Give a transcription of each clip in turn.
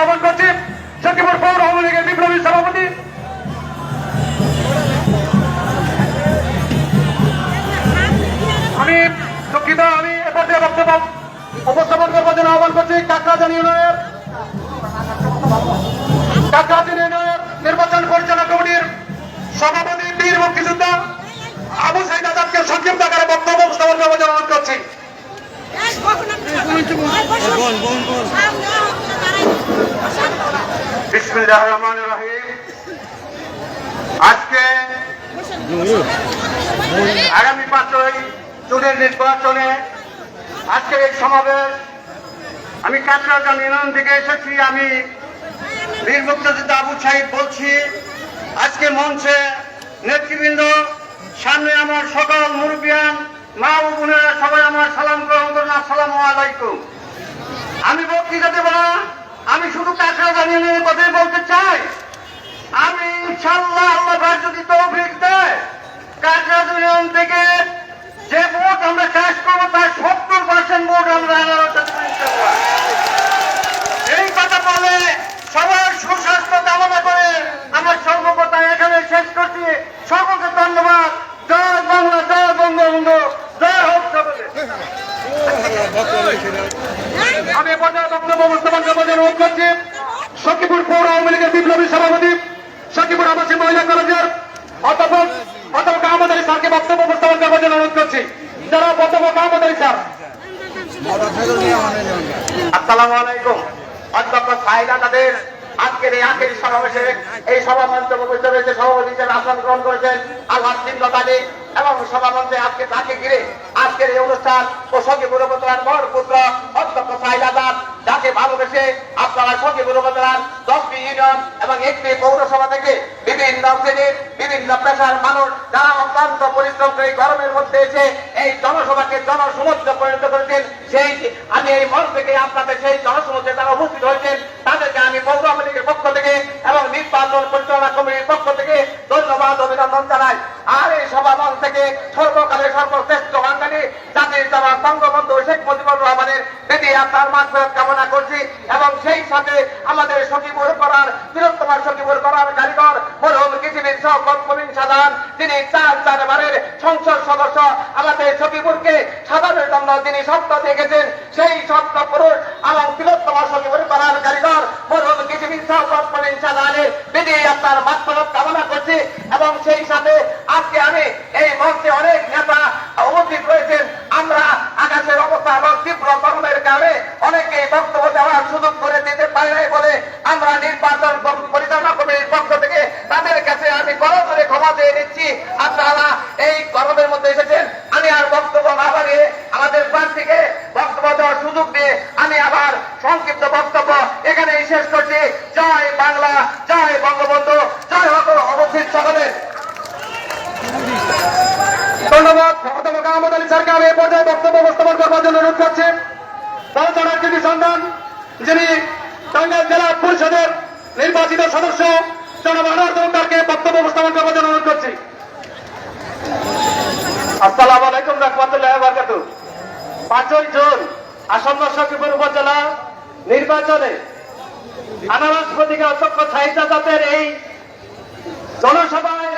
আহ্বান করছি সখীপুর পৌর আওয়ামী লীগের বিপ্লবী সভাপতি। আমি দুঃখিত, আমি এ পর্যায়ে বক্তব্য উপস্থাপন করবার জন্য আহ্বান করছি কাকরাজান ইউনিয়নের কাকরাজান ইউনিয়নের নির্বাচন পরিচালনা কমিটির সভাপতি বীর মুক্তিযোদ্ধা আবু সাইদ আজাদকে সংক্ষিপ্ত আকারে বক্তব্য উপস্থাপন করবার জন্য অনুরোধ করছি। আজকে আগামী পাঁচই জুনের নির্বাচনে আজকে এই সমাবেশ, আমি কাকরাজান ইউনিয়ন থেকে এসেছি, আমি বীর মুক্তিযোদ্ধা আবু সাহিদ বলছি, আজকে মঞ্চে নেতৃবৃন্দ, সামনে আমার সকল মুরব্বিয়ান, মা ও বোনেরা সবাই আমার সালাম গ্রহণ করুন, আসসালামু আলাইকুম। আমি বক্তৃতা দেব না আমি শুধু কাকরাজান ইউনিয়নের কথাই বলতে চাই আমি ইনশাল্লাহ আল্লাহ যদি তৌফিক দেয় কাকরাজ ইউনিয়ন থেকে যে ভোট আমরা চাষ করব, তার সত্তর পার্সেন্ট ভোট আমরা। এই কথা বলে সবার সুস্বাস্থ্য কামনা করে আমার সর্বকথা এখানে শেষ করছি সকলকে ধন্যবাদ জয় বাংলা জয় বঙ্গবন্ধু জয় হোক সকলে আমি এ পর্যায়ে বক্তব্য অনুরোধ করছি সখীপুর পৌর আওয়ামী লীগের বিপ্লবী সভাপতি সখীপুর আবাসী মহিলা কলেজের অধ্যাপক অধ্যাপক আহমদ আলী স্যারকে বক্তব্য উপস্থাপন করবার জন্য অনুরোধ করছি। যারা অধ্যাপক আহমদ আলী স্যার। আসসালামু আলাইকুম। সাইদা তাদের আজকের এই আখেরি সমাবেশে এই রয়েছে সভাপতি হিসেবে আসন গ্রহণ করেছেন আল্লাহ সিংহতালী এবং সভা মঞ্চে আজকে তাকে ঘিরে আজকের এই অনুষ্ঠান ও সঙ্গে গুরুপত্রার বড় পুত্র অধ্যক্ষ সাইদাদার ভালোবেসে আপনারা সঙ্গে গুরুপত্রার দশটি ইউনিয়ন এবং একটি পৌরসভা থেকে বিভিন্ন শ্রেণির বিভিন্ন পেশার মানুষ যারা অত্যন্ত পরিশ্রম করে গরমের মধ্যে এসে এই জনসভাকে জনসমুদ্র পরিণত করেছেন। সেই আমি এই মন থেকে আপনাদের সেই জনসমুদ্রে তারা উপস্থিত হয়েছেন, তাদেরকে আমি পৌর আওয়ামী পক্ষ থেকে এবং নির্বাচন পরিচালনা কমিটির পক্ষ থেকে ধন্যবাদ অভিনন্দন জানাই আর এই সভা মঞ্চ থেকে সর্বকালের সর্বশ্রেষ্ঠ বাঙালি জাতির জবাব বঙ্গবন্ধু শেখ মুজিবুর রহমানের দিদি আপনার মানফেরত কামনা করছি এবং সেই সাথে আমাদের সখীপুর করার, বৃহত্তম সখীপুর করার কারিগর মরহুম কৃষিবিদ শওকত মমিন সাধারণ তিনি চার চারবারের সংসদ সদস্য। আমাদের সখীপুরকে সাধারণের জন্য তিনি সত্য দেখেছেন। সেই সত্য পুরুষ এবং বৃহত্তম সখীপুর করার কারিগর মরহুম কৃষিবিদ শওকত মমিন সাধারণের দিদি আপনার মানফেরত কামনা করছি এবং সেই সাথে আজকে আমি এই মঞ্চে অনেক নেতা উপস্থিত রয়েছেন আমরা আকাশের অবস্থা এবং তীব্র গরমের কারণে অনেকে বক্তব্য দেওয়ার সুযোগ করে দিতে পারে নাই বলে আমরা নির্বাচন পরিচালনা কমিটির পক্ষ থেকে তাদের কাছে আমি গরম করে ক্ষমা চেয়ে নিচ্ছি আপনারা এই গরমের মধ্যে এসেছেন আমি আর বক্তব্য না বাড়িয়ে আমাদের প্রার্থীকে বক্তব্য দেওয়ার সুযোগ দিয়ে আমি আবার সংক্ষিপ্ত বক্তব্য এখানেই শেষ করছি জয় বাংলা জয় বঙ্গবন্ধু জয় হোক অবস্থিত সকলের বক্তব্য উপস্থাপন করবার জন্য অনুরোধ করছি। যিনি টাঙ্গাইল জেলা পরিষদের নির্বাচিত সদস্য, জনাব আনোয়ার বক্তব্য উপস্থাপন করবার জন্য অনুরোধ করছি। পাঁচই জুন, আসন্ন সখীপুর উপজেলা নির্বাচনে আনারস প্রতীকে জাতের এই জনসভায়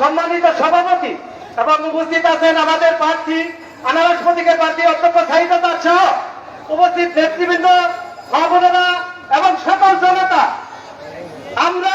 সম্মানিত সভাপতি এবং উপস্থিত আছেন আমাদের প্রার্থী, আনারস প্রতীকের প্রার্থী অধ্যক্ষ সাহিদার সহ উপস্থিত নেতৃবৃন্দ সভাপতিরা এবং সকল জনতা। আমরা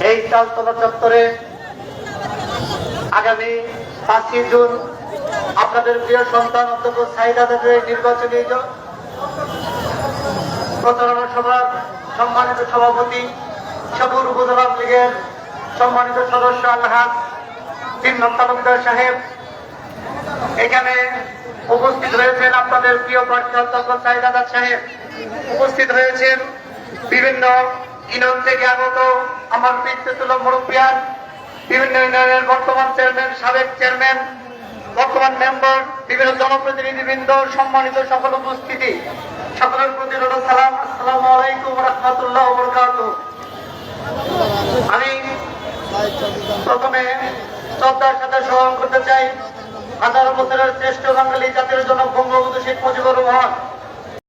এই চালতলা চত্বরে আগামী পাঁচই জুন আপনাদের প্রিয় সন্তান অন্তত সাইদাদের নির্বাচনী জ- প্রচারণা সভার সম্মানিত সভাপতি সবুর উপজেলা লীগের সম্মানিত সদস্য আলহাজ তিন্ন তালুকদার সাহেব। এখানে উপস্থিত রয়েছেন আপনাদের প্রিয় প্রার্থী অধ্যক্ষ সাহেব। উপস্থিত রয়েছেন বিভিন্ন ইউনিয়ন থেকে আগত আমার পিতৃতুল মুরব্বিয়ান, বিভিন্ন ইউনিয়নের বর্তমান চেয়ারম্যান, সাবেক চেয়ারম্যান, বর্তমান মেম্বার, বিভিন্ন জনপ্রতিনিধিবৃন্দ, সম্মানিত সকল উপস্থিতি। সকলের প্রতি সালাম, আসসালামু আলাইকুম রহমতুল্লাহ বরকাত। আমি প্রথমে শ্রদ্ধার সাথে স্মরণ করতে চাই হাজার বছরের শ্রেষ্ঠ বাঙালি জাতির জনক বঙ্গবন্ধু শেখ মুজিবুর রহমান।